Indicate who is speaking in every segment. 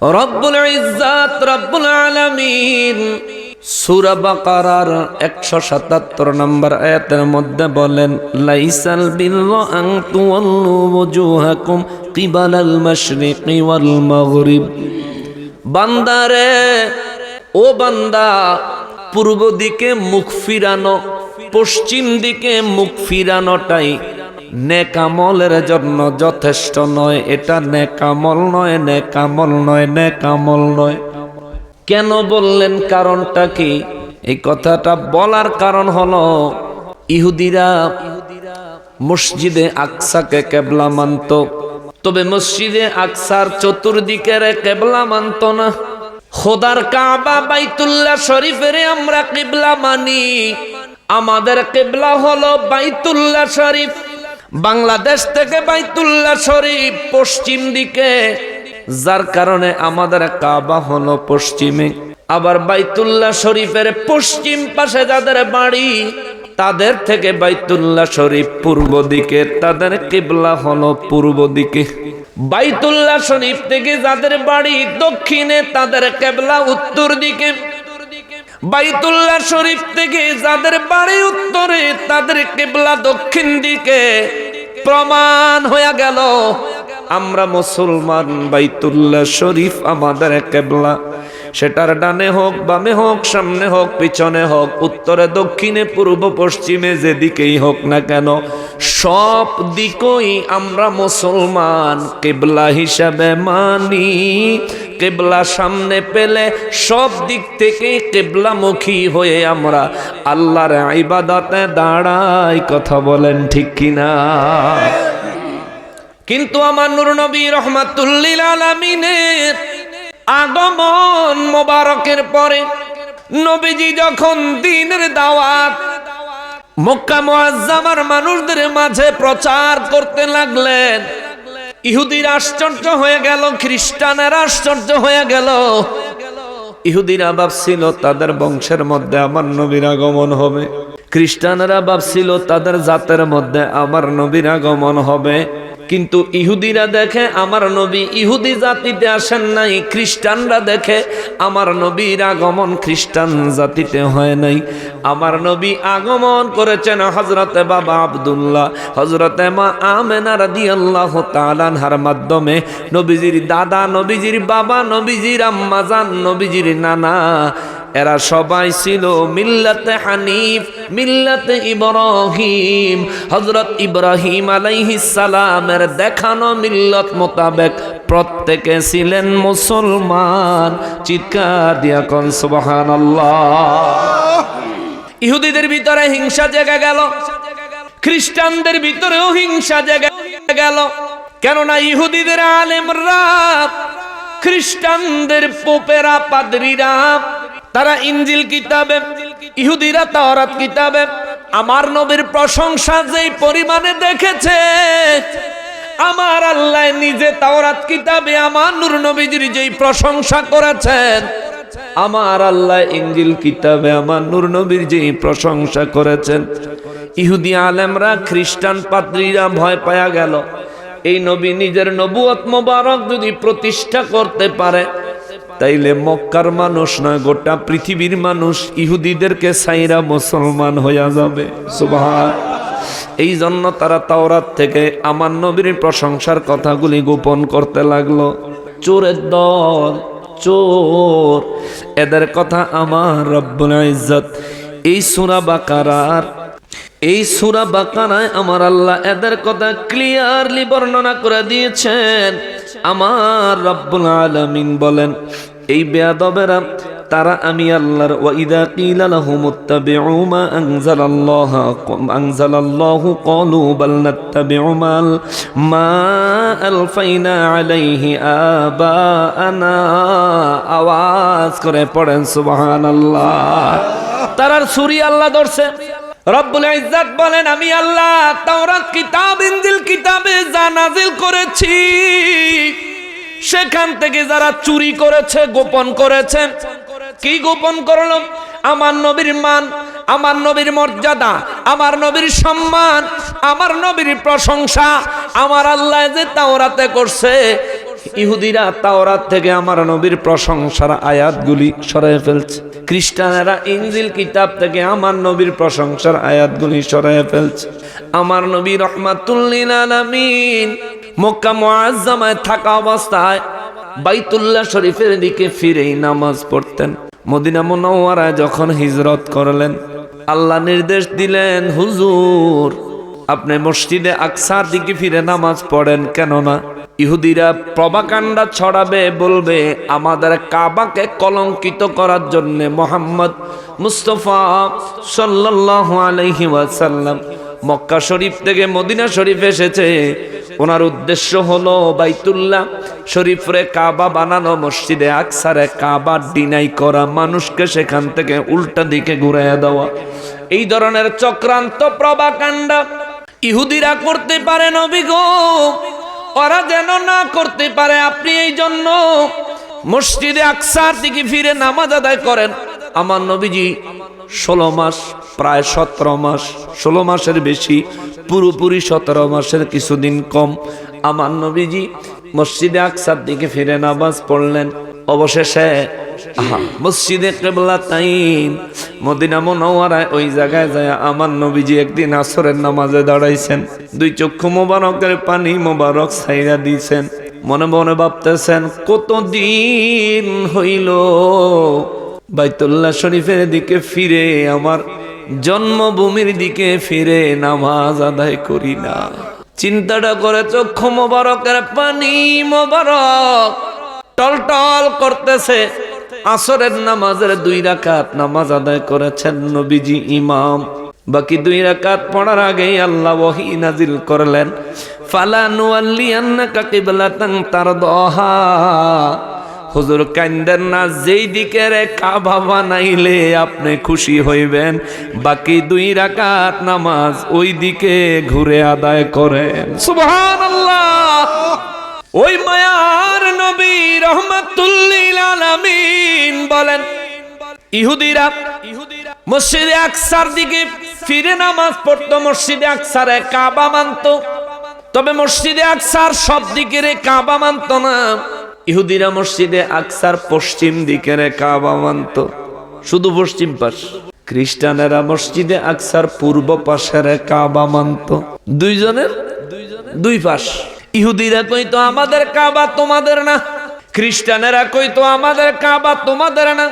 Speaker 1: রব্বুল ইজ্জাত রব্বুল আলামিন। সূরা বাকারার 177 নম্বর মধ্যে বলেন, লাইসাল ও বান্দা, পূর্ব দিকে মুখ ফিরানো, পশ্চিম দিকে মুখ ফিরানোটাই নেকামলের জন্য যথেষ্ট নয়, এটা নেকামল নয় নেকামল নয় নেকামল নয়। কেন বললেন কারণটা কি? এই কথাটা বলার কারণ হলো, ইহুদিরা মসজিদে আকসাকে কেবলা মানত। তবে মসজিদে আকসার চতুর্দিকের কেবলা মানত না। খোদার কাবা বাইতুল্লাহ শরীফের আমরা কেবলা মানি। আমাদের কেবলা হলো বাইতুল্লাহ শরীফ। বাংলাদেশ থেকে বাইতুল্লাহ শরীফ পশ্চিম দিকে। যার কারণে আমাদের কাবা হলো পশ্চিমে। আবার বাইতুল্লাহ শরীফের পশ্চিম পাশে যাদের বাড়ি, তাদের থেকে বাইতুল্লাহ শরীফ পূর্ব দিকে, তাদের কিবলা হলো পূর্ব দিকে। বাইতুল্লাহ শরীফ থেকে যাদের বাড়ি দক্ষিণে, তাদের কেবলা উত্তর দিকে। বাইতুল্লাহ শরীফ থেকে যাদের বাড়ি উত্তরে, তাদের কেবলা দক্ষিণ দিকে। প্রমাণ হয়ে গেল। আমরা মুসলমান বাইতুল্লাহ শরীফ আমাদের কেবলা। সেটার ডানে হোক, বামে হোক, সামনে হোক, পিছনে হোক, উত্তরে, দক্ষিণে, পূর্ব, পশ্চিমে, যেদিকেই হোক না কেন, সব দিকই আমরা মুসলমান, কেবলা হিসাবে মানি। কেবলা সামনে পেলে সব দিক থেকে কেবলামুখী হয়ে আমরা আল্লাহর ইবাদতে দাঁড়াই। কথা বলেন ঠিক কিনা? কিন্তু আমার নূর নবী রহমাতুল্লিল আলামিনের আগমন মোবারকের পরে নবীজি যখন দিনের দাওয়াত মক্কা মুআজ্জামার মানুষদের মাঝে প্রচার করতে লাগলেন, ইহুদির আশ্চর্য হয়ে গেল, খ্রিস্টানের আশ্চর্য হয়ে গেল। ইহুদিরা ভাবছিল, তাদের বংশের মধ্যে আমার নবীর আগমন হবে। খ্রিস্টানরা ভাবছিল, তাদের জাতের মধ্যে আমার নবীর আগমন হবে। কিন্তু ইহুদিরা দেখে, আমার নবী ইহুদি জাতিতে আসেন নাই, খ্রিস্টানরা দেখে, আমার নবীর আগমন খ্রিস্টান জাতিতে হয় নাই। আমার নবী আগমন করেছেন হজরতে বাবা আবদুল্লাহ হজরতে মা আমেনা রাদি আল্লাহ তালানহার মাধ্যমে। নবীজির দাদা, নবীজির বাবা, নবীজির আম্মাজান নবীজির নানা এরা সবাই ছিল মিল্লাতে হানিফ, মিল্লাতে ইব্রাহিম। হজরত ইব্রাহিম সালামের দেখানো মিল্লত মোতাবেক প্রত্যেকে ছিলেন মুসলমান। চিৎকার দিয়া কন, সুবহানাল্লাহ। ইহুদিদের ভিতরে হিংসা জেগে গেল, খ্রিস্টানদের ভিতরেও হিংসা জেগে গেল। কেননা ইহুদিদের আলেমরা, খ্রিস্টানদের পোপেরা, পাদরিরা তারা ইঞ্জিল কিতাবে, ইহুদিরা তাওরাত কিতাবে। আমার নবীর প্রশংসা যেই পরিমাণে দেখেছে, আমার আল্লাহ নিজে তাওরাত কিতাবে আমার নূর নবীজির যেই প্রশংসা করেছেন, আমার আল্লাহ ইঞ্জিল কিতাবে আমার নূর নবীর যেই প্রশংসা করেছেন। ইহুদি আলেমরা, খ্রিস্টান পাদ্রীরা ভয় পায়া গেল। এই নবী নিজের নবুয়ত মোবারক যদি প্রতিষ্ঠা করতে পারে তাইলে মক্কার মানুষ নয়, গোটা পৃথিবীর মানুষ ইহুদিদেরকে সাইরা মুসলমান হইয়া যাবে। এই জন্য তারা তাওরাত থেকে আমার নবীর প্রশংসার কথাগুলি গোপন করতে লাগল। চোরের দল, চোর। এদের কথা আমার রব্বুল ইজ্জত। এই সূরা বাকারার এই সুরা বাকারায় আমার আল্লাহ এদের কথা ক্লিয়ারলি বর্ণনা করে দিয়েছেন। আমার রব্বুল আলামিন বলেন, এই বেয়াদবেরা, তারা আমি আল্লাহর ওয়াইদা কিলা লাহুম ইত্তাবিউ মা আনজালাল্লাহ আনজালাল্লাহু ক্বালু বাল নাত্তাবিউ মাল মা আলফাইনা আলাইহি আবাআনা। আওয়াজ করে পড়েন, সুবহানাল্লাহ। তারার সুরি আল্লাহ ধরছে। রব্বুল ইজ্জাত বলেন, আমি আল্লাহ তাওরাত কিতাব, ইনজিল কিতাবে যা নাজিল করেছি, সেখান থেকে যারা চুরি করেছে, গোপন করেছে কি গোপন করল আমার নবীর মান, আমার নবীর মর্যাদা, আমার নবীর সম্মান, আমার নবীর প্রশংসা, আমার আল্লাহ যে তাওরাতে করছে ইহুদিরা তাওরাত থেকে আমার নবীর প্রশংসার আয়াতগুলি সরাই ফেলছে। খ্রিস্টানেরা ইঞ্জিল কিতাব থেকে আমার নবীর প্রশংসার আয়াতগুলি সরাই ফেলছে। আমার নবী রহমাতুল্লিল আলামিন মক্কা মুআজ্জামায় থাকা অবস্থায় বাইতুল্লাহ শরীফের দিকে ফিরেই নামাজ পড়তেন। মদিনা মুনাওয়ারায় যখন হিজরত করলেন, আল্লাহ নির্দেশ দিলেন, হুজুর আপনি মসজিদে আকসার দিকে ফিরে নামাজ পড়েন কেননা ইহুদিরা প্রবাকাণ্ডা ছড়াবে, বলবে, আমাদের কাবাকে কলঙ্কিত করার জন্য মোহাম্মদ মুস্তফা সাল্লাল্লাহু আলাইহি ওয়াসাল্লাম মক্কা শরীফ থেকে মদিনা শরীফ এসেছে। ওনার উদ্দেশ্য হলো বাইতুল্লাহ শরীফরে কাবা বানানো, মসজিদে আকসারে কাবা ডিনাই করা, মানুষকে সেখান থেকে উল্টা দিকে ঘুরাইয়া দেওয়া। এই ধরনের চক্রান্ত প্রবাকাণ্ডা ইহুদিরা করতে পারে নবী গো। ওরা যেন না করতে পারে, আপনি এই জন্য মসজিদে আকসার দিকে ফিরে নামাজ আদায় করেন। আমার নবীজি ষোলো মাস, প্রায় সতেরো মাস, ষোলো মাসের বেশি, পুরোপুরি সতেরো মাসের কিছুদিন কম। আমার নবীজি মসজিদে আকসার দিকে ফিরে নামাজ পড়লেন। অবশেষে মসজিদে কেবলা তাইন মদিনা মনোয়ারায় ওই জায়গায় যায় আমার নবীজি একদিন আসরের নামাজে দাঁড়াইছেন। দুই চক্ষু মোবারকের পানি মোবারক ছাইরা দিয়েছেন। মনে মনে ভাবতেছেন কতদিন হইল বাইতুল্লাহ শরীফের দিকে ফিরে আমার জন্মভূমির দিকে ফিরে নামাজ আদায় করি না। চিন্তাটা করে চক্ষু মোবারকের পানি মোবারক টলটল করতেছে। আসরের নামাজের দুই রাকাত নামাজ আদায় করেছেন নবীজি ইমাম। বাকি দুই রাকাত পড়ার আগেই আল্লাহ ওহী নাজিল করলেন। হুজুর কান্দেন না, যেই দিকে রে কাবা বানাইলে আপনি খুশি হইবেন। বাকি দুই রাকাত নামাজ ওই দিকে ঘুরে আদায় করেন। সুবহানাল্লাহ! ওই মায়ার নবী রহমাতুল্লিল আলামিন বলেন, ইহুদিরা মসজিদে আকসার দিকে ফিরে নামাজ পড়তো, মসজিদে আকসারে কাবা মানতো। তবে মসজিদে আকসার সব দিকের কাবা মানতো না, ইহুদিরা মসজিদে আকসার পশ্চিম দিকের কাবা মানতো। শুধু পশ্চিম পাশ। খ্রিস্টানেরা মসজিদে আকসার পূর্ব পাশের কাবা মানতো। দুইজনের? দুই পাশ। ইহুদিরা কইতো আমাদের কাবা তোমাদের না? খ্রিস্টানেরা কইতো আমাদের কাবা তোমাদের না?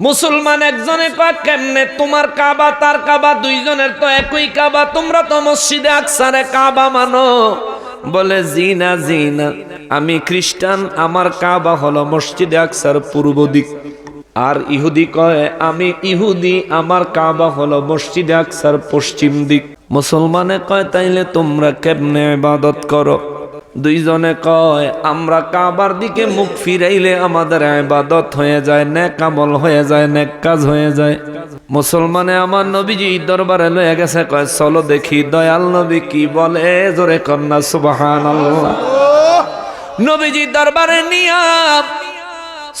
Speaker 1: মুসলমান একজনে কয় কেমনে? তোমার কাবা, তার কাবা, দুইজনের তো একই কাবা, তোমরা তো মসজিদে আকসারে কাবা মানো। বলে জিনা জিনা আমি খ্রিস্টান, আমার কাবা হলো মসজিদে আকসার পূর্ব দিক। আর ইহুদি কয়, আমি ইহুদি, আমার কাবা হলো মসজিদে আকসার পশ্চিম দিক। মুসলমানে কয়, তাইলে তোমরা কেমনে ইবাদত করো? দুইজনে কয়, আমরা কাবার দিকে মুখ ফিরাইলে আমাদের ইবাদত হয়ে যায়, নেক আমল হয়ে যায়, নেক কাজ হয়ে যায়। মুসলমানে আমার নবীজি দরবারে লয়ে গেছে, কয়, চলো দেখি দয়াল নবী কি বলে, জোরে কন্যা, সুবহানাল্লাহ। নবীজি দরবারে নিয়া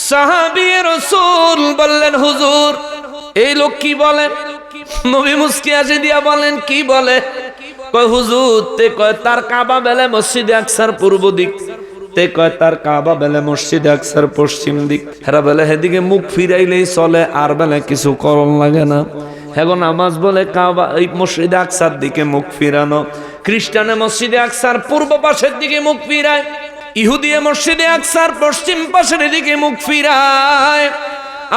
Speaker 1: সাহাবি রসুল বললেন, হুজুর, এই লোক কি বলে? নবী মুস্কি আসে দিয়া বলেন কি বলে? কয়, হুজুর, তে কয়, তার কাবা বেলে মসজিদে আকসার পূর্ব দিক। তে কয়, তার কাবা বেলে মসজিদে আকসার পশ্চিম দিক। হেরা বেলে, হেদিকে মুখ ফিরাইলেই চলে, আর বেলে কিছু করণ লাগে না। এখন নামাজ বলে, কাবা, এই মসজিদে আকসার দিকে মুখ ফিরানো। খ্রিস্টানে মসজিদে আকসার পূর্ব পাশের দিকে মুখ ফিরায়। ইহুদিয়ে মসজিদে আকসার পশ্চিম পাশের দিকে মুখ ফিরায়।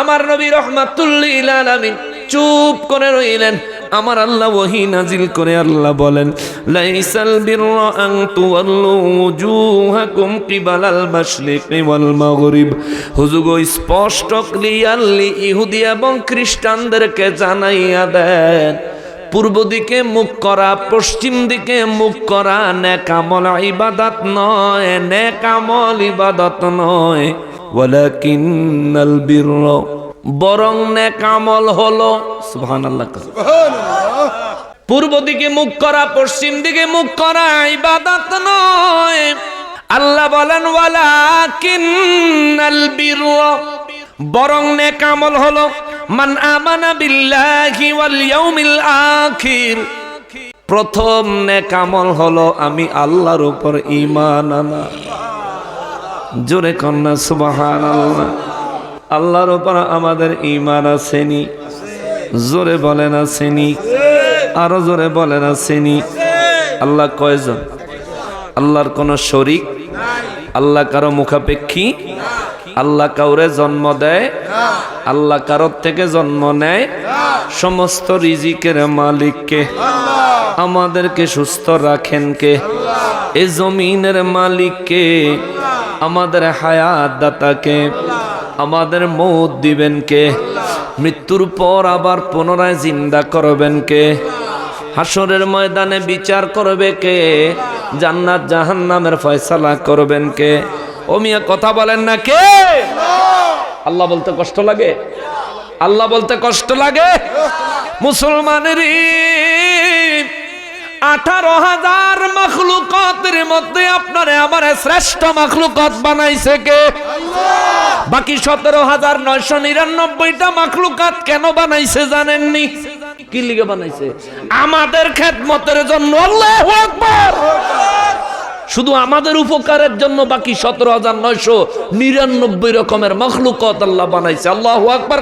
Speaker 1: আমার নবী রহমাতুল্লিল আলামিন চুপ করে রইলেন। আমার আল্লাহ ওহি নাজিল করে আল্লাহ বলেন, লাইসাল বিররা আন তুওয়াল্লু ওয়ুজুহাকুম কিবালাল মাশরিকি ওয়াল মাগরিব। হুজুগ স্পষ্ট ক্লিয়ারলি ইহুদি এবং খ্রিস্টানদেরকে জানাইয়া দেন, পূর্ব দিকে মুখ করা, পশ্চিম দিকে মুখ করা নেকামল ইবাদত নয় নেকামল ইবাদত নয়। ওয়ালাকিন্নাল বিরর বরং নেকামল হলো সুবহানাল্লাহ পূর্ব দিকে মুখ করা পশ্চিম দিকে মুখ করা ইবাদত নয়। আল্লাহ বলেন ওয়ালাকিন্নাল বিরর বরং নেকামল হলো মান আমানা বিল্লাহি ওয়াল ইয়াউমিল আখির। প্রথম নেকামল হলো আমি আল্লাহর উপর ঈমান আনা। জোরে কন্যা সুবাহান আল্লাহ আল্লাহর ওপর আমাদের ইমান আসেনি। জোরে বলেন আসেনি। আরও জোরে বলেন আসেনি। আল্লাহ কয়জন? আল্লাহর কোন শরিক? আল্লাহ কারও মুখাপেক্ষী? আল্লাহ কাউরে জন্ম দেয়? আল্লাহ কারোর থেকে জন্ম নেয়? সমস্ত রিজিকের মালিককে। আমাদেরকে সুস্থ রাখেন কে? এই জমিনের মালিককে। আমাদের হায়াত দাতাকে আমাদের মৌত দিবেন কে? মৃত্যুর পর আবার পুনরায় জিন্দা করবেন কে? হাসরের ময়দানে বিচার করবে কে? জান্নাত জাহান্নামের ফয়সালা করবেন কে? ও মিয়া, কথা বলেন না কে? আল্লাহ বলতে কষ্ট লাগে? আল্লাহ বলতে কষ্ট লাগে? মুসলমানের আঠারো হাজার মখলুকতের মধ্যে আপনারে আমার শ্রেষ্ঠ মখলুকত বানাইছে কে? বাকি সতেরো হাজার নয়শো নিরানব্বইটা মখলুকাত কেন বানাইছে জানেননি? শুধু আমাদের উপকারের জন্য বাকি সতেরো হাজার নয়শো নিরানব্বই রকমের আল্লাহ বানাইছে। আল্লাহর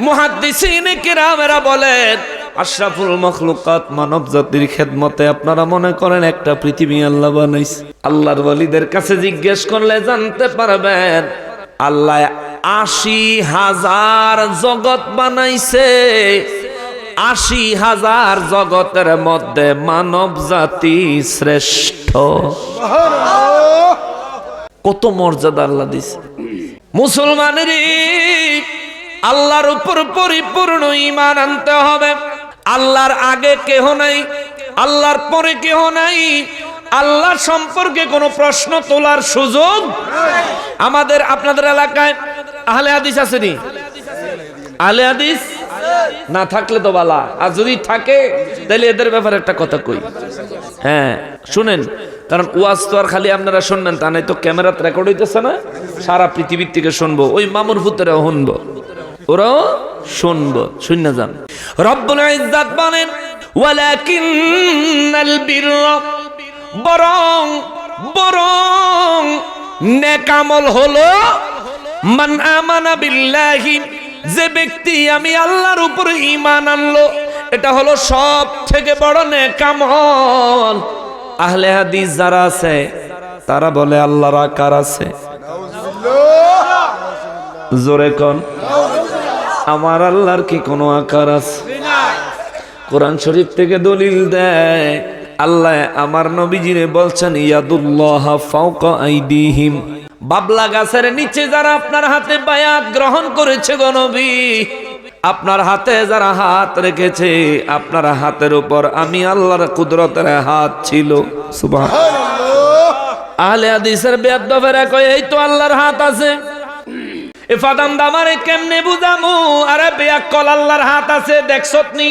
Speaker 1: মুহাদ্দিসিনে কিরামেরা বলেন, আশরাফুল মানব জাতির আপনারা মনে করেন একটা পৃথিবী আল্লাহ বানাইছে। কাছে জিজ্ঞেস করলে জানতে পারবেন, আল্লাহ আশি হাজার জগৎ বানাইছে। আশি হাজার জগতের মধ্যে মানব জাতি শ্রেষ্ঠ। কত মর্যাদা আল্লাহ দিছে। মুসলমানের আল্লাহর উপর পরিপূর্ণ ইমান আনতে হবে। আল্লাহর আগে কেহ নাই, আল্লাহর পরে কেহ নাই। আল্লাহ সম্পর্কে কোনো প্রশ্ন তোলার সুযোগ আমাদের আপনাদের এলাকায় আহলে হাদিস আসেনি আহলে হাদিস? না থাকলে তো বালা। আর যদি থাকে, তাহলে এদের ব্যাপারে একটা কথা কই। হ্যাঁ শুনেন, কারণ ওয়াজ তো আর খালি আপনারা শুনবেন, তা নাই তো ক্যামেরাতে রেকর্ড হইতেছে না, সারা পৃথিবীর থেকে শুনব। ওই মামুর ভূতেরা শুনব। ওরাও শুনব শুন না যান। রব্বুল ইজ্জাত বলেন ওয়ালাকিন্নাল বিররা বরং বরং নেকামল হলো মান আমানা বিল্লাহি যে ব্যক্তি আমি আল্লাহর উপর ঈমান আনলো এটা হলো সব থেকে বড় নেকামল। আহলে হাদিস যারা আছে তারা বলে আল্লাহর আকার আছে। জোরে কোন। আমার আল্লাহর কি কোনো আকার আছে? কোরআন শরীফ থেকে দলিল দেয়, আল্লাহ আমার নবীজিরে বলছেন, ইয়াদুল্লাহ বাবলা গাছের নিচে যারা আপনার হাতে বায়াত গ্রহণ করেছে গো নবী, আপনার হাতে যারা হাত রেখেছে, আপনার হাতের উপর আমি আল্লাহর কুদরতের হাত ছিল। সুবহান আহলে হাদিসের বেয়াদবেরা কয় এই তো আল্লাহর হাত আছে। এ ফাদাম দামারে কেমনে বুঝামু? আরে বেয়াক্কল, আল্লাহর হাত আছে, দেখছত নি।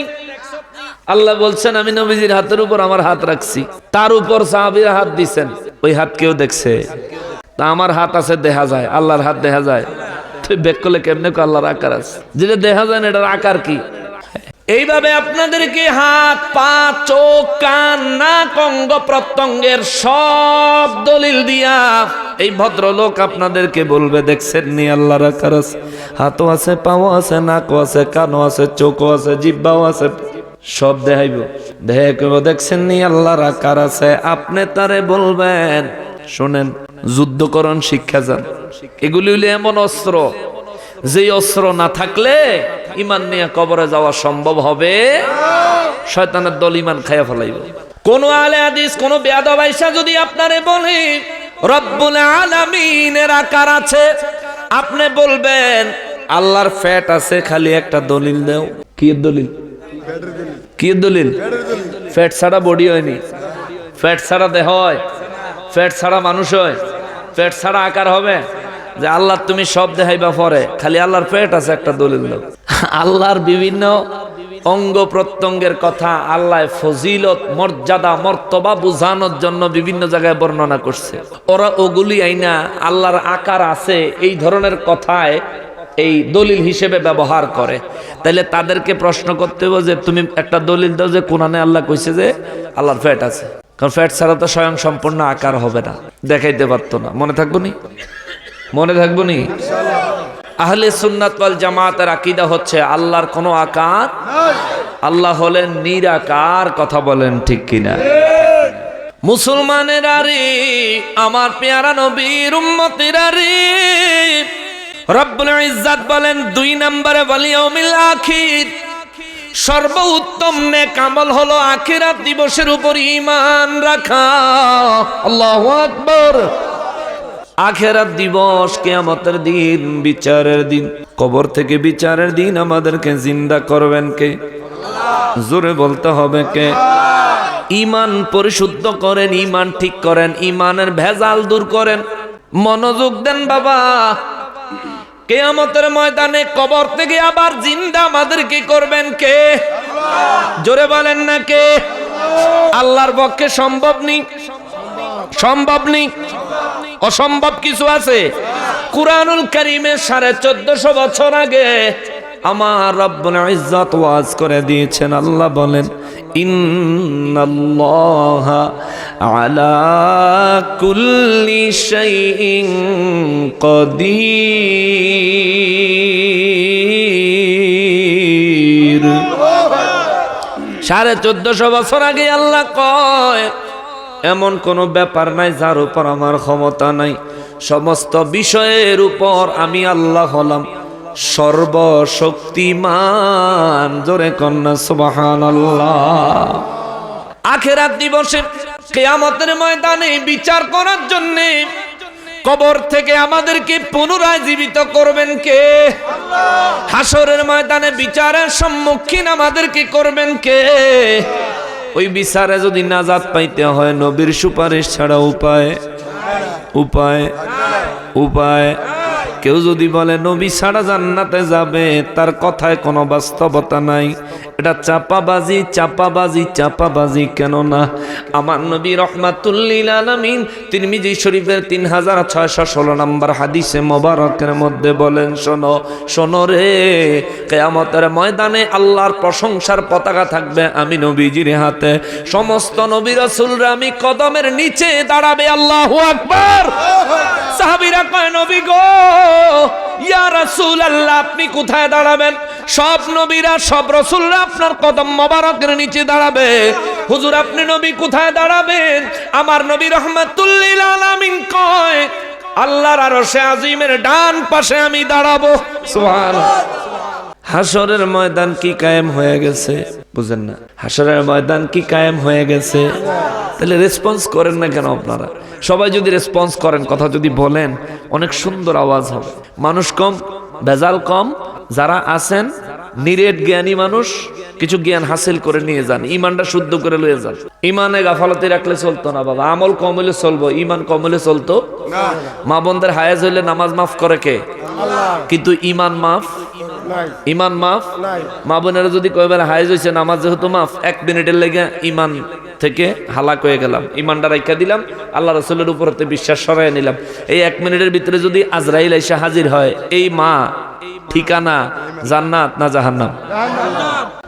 Speaker 1: আল্লাহ বলছেন, আমি নবীজির হাতের উপর আমার হাত রাখছি। তার উপর সাহাবির হাত দিছেন। ওই হাত কেউ দেখছে? তা আমার হাত আছে, দেখা যায়। আল্লাহর হাত দেখা যায়। তুই বেক করলে কেমনে আল্লাহর আকার আছে? যেটা দেখা যায় না, এটার আকার কি? এইভাবে আপনাদেরকে হাত, পা, চোখ, কান, নাক, অঙ্গ প্রত্যঙ্গের সব দলিল দিয়া এই ভদ্রলোক আপনাদেরকে বলবে, দেখছেন নি আল্লাহর আকার আছে? হাতও আছে, পাও আছে, নাকও আছে, কানও আছে, চোখও আছে, জিব্বাও আছে। সব দেখাইব। দেখাইব দেখছেন নি আল্লাহর আকার আছে? আপনি তারে বলবেন। শোনেন, যুদ্ধকরণ শিক্ষা যান। এগুলি হইলে এমন অস্ত্র, যেই অস্ত্র না থাকলে ইমান নিয়ে কবরে যাওয়া সম্ভব হবে? শয়তানের দল ইমান খাইয়া ফেলাইব। কোন আলে হাদিস, কোন বেয়াদ যদি আপনারে বলে, রব্বুল আলামিনের আকার আছে আপনি বলবেন, আল্লাহর ফ্যাট আছে, খালি একটা দলিল দাও। কি দলিল? কি দলিল? ফ্যাট ছাড়া বডি হয়নি। ফ্যাট ছাড়া দেহ হয়। ফ্যাট ছাড়া মানুষ হয়। ফ্যাট ছাড়া আকার হবে। যে আল্লাহ তুমি সব দেখাইবা পরে, খালি আল্লাহর পেট আছে একটা দলিল আল্লাহর বিভিন্ন অঙ্গ প্রত্যঙ্গের কথা আল্লাহ ফজিলত, মর্যাদা, মর্তবা বোঝানোর জন্য বিভিন্ন জায়গায় বর্ণনা করছে। ওরা ওগুলি আইনা আল্লাহর আকার আছে এই ধরনের কথায় এই দলিল হিসেবে ব্যবহার করে। তাইলে তাদেরকে প্রশ্ন করতে হবে যে, তুমি একটা দলিল দাও যে কোরআনে আল্লাহ কইছে যে আল্লাহর ফ্যাট আছে। কারণ ফ্যাট ছাড়া তো স্বয়ং সম্পূর্ণ আকার হবে না। দেখাইতে পারতো না। মনে থাকব নি? মনে থাকব নি? আহলে সুন্নাত ওয়াল জামাতের আকীদা হচ্ছে আল্লাহর কোনো আকার? আল্লাহ হলেন নিরাকার, কথা বলেন ঠিক কিনা? মুসলমানের আরে আমার পেয়ারা নবীর উম্মতেরা রে। রব্বুল ইজ্জাত বলেন, দুই নম্বরে বলি অমিল আখির। সর্বোত্তম নেক আমল হলো আখিরাত দিবসের উপর ইমান রাখা। আল্লাহু আকবার। আখেরাত দিবস, কেয়ামতের দিন, বিচারের দিন। কবর থেকে বিচারের দিন আমাদেরকে জিন্দা করবেন কে? জোরে বলতে হবে কে? ইমান পরিশুদ্ধ করেন ইমান ঠিক করেন ইমানের ভেজাল দূর করেন। মনোযোগ দেন বাবা। কেয়ামতের ময়দানে কবর থেকে আবার জিন্দা আমাদেরকে করবেন কে? জোরে বলেন না কে? আল্লাহর পক্ষে সম্ভব নেই। সম্ভব নেই। অসম্ভব কিছু আছে। কুরআনুল কারিমের সাড়ে চোদ্দশো বছর আগে আমার রব্বুল ইজ্জত ওয়াজ করে দিয়েছেন, আল্লাহ বলেন, ইন্নাল্লাহা আলা কুল্লি শাইইন কদির। সাড়ে চোদ্দশো বছর আগে আল্লাহ কয় এমন কোনো ব্যাপার নাই যার উপর আমার ক্ষমতা নাই। সমস্ত বিষয়ের উপর আমি আল্লাহ হলাম সর্বশক্তিমান। জোরে কন্যা সুবাহান আল্লাহ আখেরাত দিবসে কেয়ামতের ময়দানে বিচার করার জন্যে কবর থেকে আমাদেরকে পুনরায় জীবিত করবেন কে? হাসরের ময়দানে বিচারের সম্মুখীন আমাদেরকে করবেন কে? ওই বিচারে যদি নাজাত পাইতে হয় নবীর সুপারিশ ছাড়া উপায়? উপায়? উপায়? কেউ যদি বলে, নবী ছাড়া জান্নাতে যাবে, তার কথায় কোনো বাস্তবতা নাই। এটা চাপাবাজি চাপাবাজি চাপাবাজি কেন না? আমার নবী রহমাতুল্লিল আলমিন তিরমিজি শরীফের তিন হাজার ছয়শো ষোলো নম্বর হাদিসে মোবারকের মধ্যে বলেন, শোনো শোনো রে, কেয়ামতের ময়দানে আল্লাহর প্রশংসার পতাকা থাকবে আমি নবীজির হাতে। সমস্ত নবী রসুলরা আমি কদমের নিচে দাঁড়াবে, আল্লাহ আকবার। সাহাবিরা কয়, নবী গো আল্লাহ আপনি কোথায় দাঁড়াবেন? সব নবীরা, সব রসুলরা আপনার কদম মোবারকের নিচে দাঁড়াবে। হুজুর, আপনি নবী কোথায় দাঁড়াবেন? আমার নবী রহমাতুল্লিল আলামিন কয়, আল্লাহর আরশে আজিমের ডান পাশে আমি দাঁড়াবো। হাসরের ময়দান কি কায়েম হয়ে গেছে? বুঝেন না। হাসরের ময়দান কি কায়েম হয়ে গেছে? তাহলে রেসপন্স করেন না কেন আপনারা? সবাই যদি রেসপন্স করেন কথা যদি বলেন অনেক সুন্দর আওয়াজ হবে। মানুষ কম ভেজাল কম। যারা আছেন নিরেট জ্ঞানী মানুষ কিছু জ্ঞান হাসিল করে নিয়ে যান ইমানটা শুদ্ধ করে লয়ে যান। ইমানে গাফালতি রাখলে চলতো না বাবা আমল কম হলে চলবো ইমান কম হলে চলতো। মা বোনদের হায়াজ হইলে নামাজ মাফ করে কে? কিন্তু ইমান মাফ ইমান মাফ? মা বোনেরা যদি কয়বার হাইজ হয়েছে নামাজ যেহেতু মাফ এক মিনিটের লেগে ইমান থেকে হালাক হয়ে গেলাম। ইমানটা রাখা দিলাম আল্লাহ রসুলের উপরতে বিশ্বাস সরাই নিলাম। এই এক মিনিটের ভিতরে যদি আজরাইল এসে হাজির হয় এই মা ঠিকানা জান্নাত না জাহান্নাম?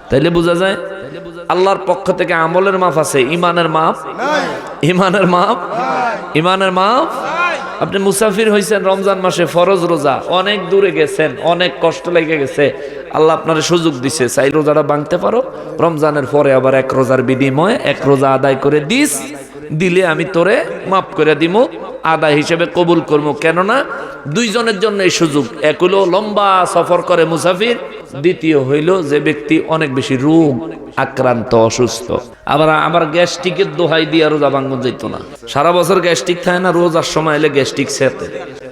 Speaker 1: তাইলে বোঝা যায় আল্লাহর পক্ষ থেকে আমলের মাফ আছে ইমানের মাফ? ইমানের মাফ? ইমানের মাফ? আপনি মুসাফির হয়েছেন রমজান মাসে, ফরজ রোজা। অনেক দূরে গেছেন, অনেক কষ্ট লেগে গেছে। আল্লাহ আপনার সুযোগ দিছে, চাই রোজাটা ভাঙতে পারো। রমজানের পরে আবার এক রোজার বিনিময়ে এক রোজা আদায় করে দিস। দিলে আমি তোরে মাফ করে দিব আদায় হিসেবে কবুল করব কেননা দুইজনের জন্য এই সুযোগ। এক হলো লম্বা সফর করে মুসাফির, দ্বিতীয় হইল যে ব্যক্তি অনেক বেশি রোগ আক্রান্ত, অসুস্থ। আবার আবার গ্যাস্ট্রিকের দোহাই দিয়ে রোজা ভাঙ্গন যেত না। সারা বছর গ্যাস্ট্রিক থাকে না, রোজার সময় এলে গ্যাস্ট্রিক সেতে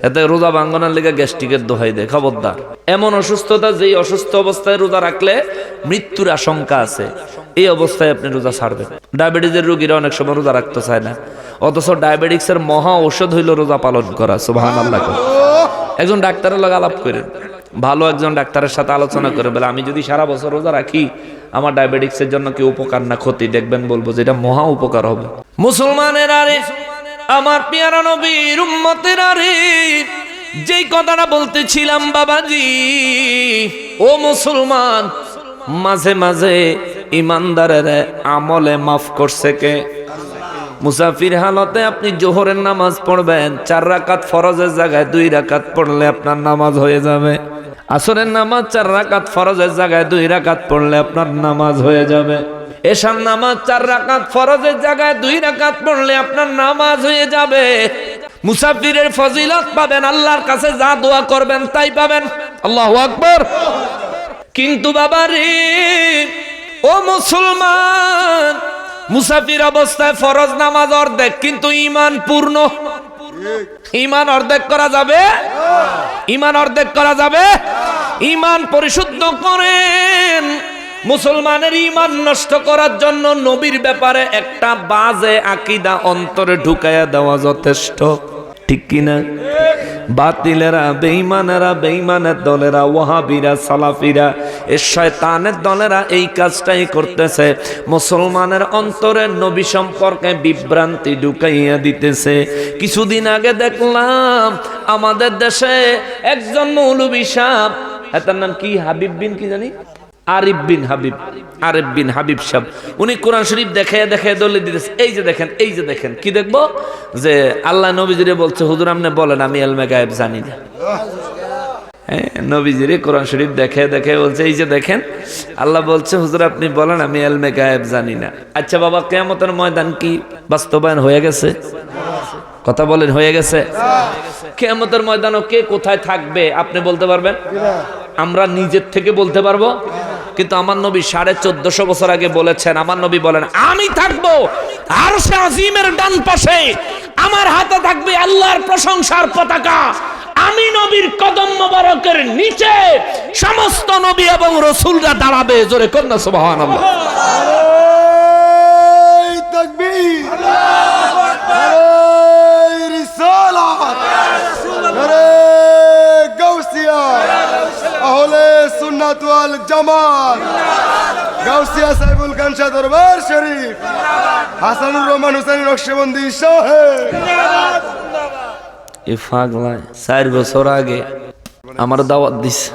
Speaker 1: এতে রোজা ভাঙ্গনের লেগে গ্যাস্ট্রিকের দোহাই দেয়। খবরদার। এমন অসুস্থতা, যেই অসুস্থ অবস্থায় রোজা রাখলে মৃত্যুর আশঙ্কা আছে। এই অবস্থায় আপনি রোজা ছাড়বেন। ডায়াবেটিসের রোগীরা অনেক সময় রোজা রাখতে চায় না। অথচ ডায়াবেটিক্সের মহা ঔষধ হইল রোজা পালন করা। আল্লাহ একজন ডাক্তারের লগে আলাপ করেন। ভালো একজন ডাক্তারের সাথে আলোচনা করে বলে, আমি যদি সারা বছর রোজা রাখি, আমার ডায়াবেটিক্সের জন্য কি উপকার না, ক্ষতি। দেখবেন বলব যে এটা মহা উপকার হবে। মুসলমানের আরে, আমার পিয়ারা নবীর উম্মতের আরে, যেই কথাটা বলতেছিলাম, বাবাজি, ও মুসলমান, মাঝে মাঝে ইমানদারের আমলে মাফ করছে কে? মুসাফির হালতে আপনি জোহরের নামাজ পড়বেন, চার রাকাত ফরজের জায়গায় দুই রাকাত পড়লে আপনার নামাজ হয়ে যাবে। আসরের নামাজ চার রাকাত ফরজের জায়গায় দুই রাকাত পড়লে আপনার নামাজ হয়ে যাবে। এশার নামাজ চার রাকাত ফরজের জায়গায় দুই রাকাত পড়লে আপনার নামাজ হয়ে যাবে। মুসাফিরের ফজিলত পাবেন, আল্লাহর কাছে যা দোয়া করবেন তাই পাবেন। আল্লাহ আকবর। কিন্তু বাবা রে ও মুসলমান, মুসাফির অবস্থায় ফরজ নামাজ অর্ধেক, কিন্তু ইমান পূর্ণ। ইমান অর্ধেক করা যাবে? ইমান অর্ধেক করা যাবে? ইমান পরিশুদ্ধ করেন। মুসলমানের ইমান নষ্ট করার জন্য নবীর ব্যাপারে একটা বাজে আকিদা অন্তরে ঢুকাইয়া দেওয়া যথেষ্ট। ঠিক কিনা? বাতিলেরা বেঈমানেরা বেঈমানের দলেরা, ওয়াহাবিরা, সালাফিরা, এ শয়তানের দলেরা এই কাজটাই করতেছে। মুসলমানের অন্তরে নবী সম্পর্কে বিভ্রান্তি ঢুকাইয়া দিতেছে। কিছুদিন আগে দেখলাম আমাদের দেশে একজন মৌলবী সাহ তার নাম কি? হাবিব বিন কি জানি? আরিফ বিন হাবিব, আরিফ বিন হাবিব সাহেব। উনি কোরআন শরীফ দেখে দেখে দলে দিতেছে, এই যে দেখেন, এই যে দেখেন, কি দেখব? যে আল্লাহ নবীজিরে বলছে, হুজুর, আপনি বলেন, আমি এলমে গায়েব জানি না। হ্যাঁ নবীজিরে কোরআন শরীফ দেখে দেখে বলছে, এই যে দেখেন, আল্লাহ বলছে, হুজুর, আপনি বলেন, আমি এলমে গায়েব জানি না। আচ্ছা বাবা, কেয়ামতের ময়দান কি বাস্তবায়ন হয়ে গেছে? কথা বলেন, হয়ে গেছে? কেয়ামতের ময়দানও কে কোথায় থাকবে, আপনি বলতে পারবেন? আমরা নিজের থেকে বলতে পারব? কিন্তু আমার নবী সাড়ে চোদ্দশো বছর আগে বলেছেন আমার নবী বলেন আমি থাকব আর সে আজিমের ডান পাশে আমার হাতে থাকবে আল্লাহর প্রশংসার পতাকা আমি নবীর কদম মোবারকের নিচে সমস্ত নবী এবং রসুলরা দাঁড়াবে জোরে কন্যা সুবহান
Speaker 2: আহলে সুন্নাত ওয়াল জামাত। গাউসিয়া সাইবুল কানসা দরবার শরীফ। হাসানুর রহমান হুসেন নকশবন্দি সাহেব
Speaker 1: এই ফাগলায় চার বছর আগে আমার দাওয়াত দিছে,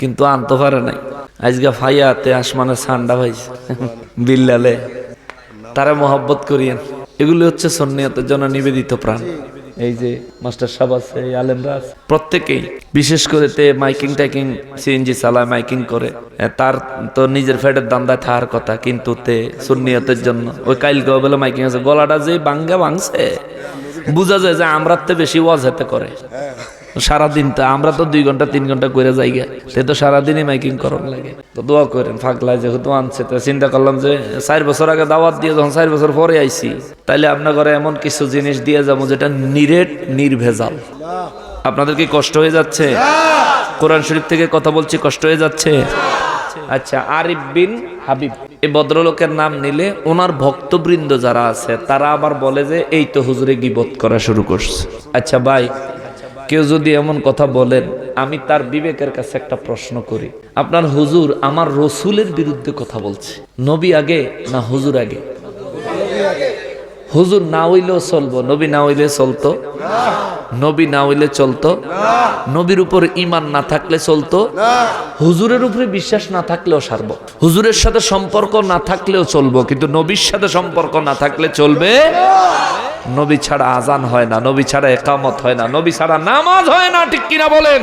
Speaker 1: কিন্তু আনতে পারে নাই। আজকে ফাইয়াতে আসমানে সান্ডা ভাইছে বিল্লালে। তারা মোহাব্বত করিয়েন। এগুলি হচ্ছে সন্নিয়তের জন্য নিবেদিত প্রাণ। এই যে মাস্টার সাহেব আছে আলেমরা আছে। প্রত্যেকেই, বিশেষ করে তে মাইকিং টাইকিং, সিএনজি চালায়, মাইকিং করে। তার তো নিজের ফ্যাটের দান্দায় থাকার কথা, কিন্তু তে সুন্নিয়তের জন্য। ওই কাইল বলে মাইকিং আছে, গলাটা যে বাঙ্গা ভাঙছে, বোঝা যায় যে আমরা তো বেশি ওয়াজ হাতে করে। সারাদিন তো, আমরা তো দুই ঘণ্টা, তিন ঘণ্টা করে যাই গে সে তো সারাদিনই মাইকিং করার লাগে। তো দোয়া করেন ফাঁকলায় যেহেতু আনছে, তো চিন্তা করলাম যে চার বছর আগে দাওয়াত দিয়ে যখন চার বছর পরে আইছি, তাইলে আপনার ঘরে এমন কিছু জিনিস দিয়ে যাব যেটা নিরেট, নির্ভেজাল। আপনাদের কি কষ্ট হয়ে যাচ্ছে? কোরআন শরীফ থেকে কথা বলছি, কষ্ট হয়ে যাচ্ছে? আচ্ছা আরিফ বিন হাবিব। এই ভদ্রলোকের নাম নিলে ওনার ভক্তবৃন্দ যারা আছে, তারা আবার বলে যে, এই তো হুজুরে গিবত করা শুরু করছে। আচ্ছা ভাই কেউ যদি এমন কথা বলেন, আমি তার বিবেকের কাছে একটা প্রশ্ন করি। আপনার হুজুর আমার রসুলের বিরুদ্ধে কথা বলছে। নবী আগে না হুজুর আগে? হুজুর না হইলেও চলবো, নবী না হইলে চলতো? নবী না হইলে চলতো? নবীর উপর ইমান না থাকলে চলতো? হুজুরের উপরে বিশ্বাস না থাকলেও সারব। হুজুরের সাথে সম্পর্ক না থাকলেও চলবো, কিন্তু নবীর সাথে সম্পর্ক না থাকলে চলবে? নবী ছাড়া আজান হয় না, নবী ছাড়া একামত হয় না, নবী ছাড়া নামাজ হয় না, ঠিক কিনা বলেন?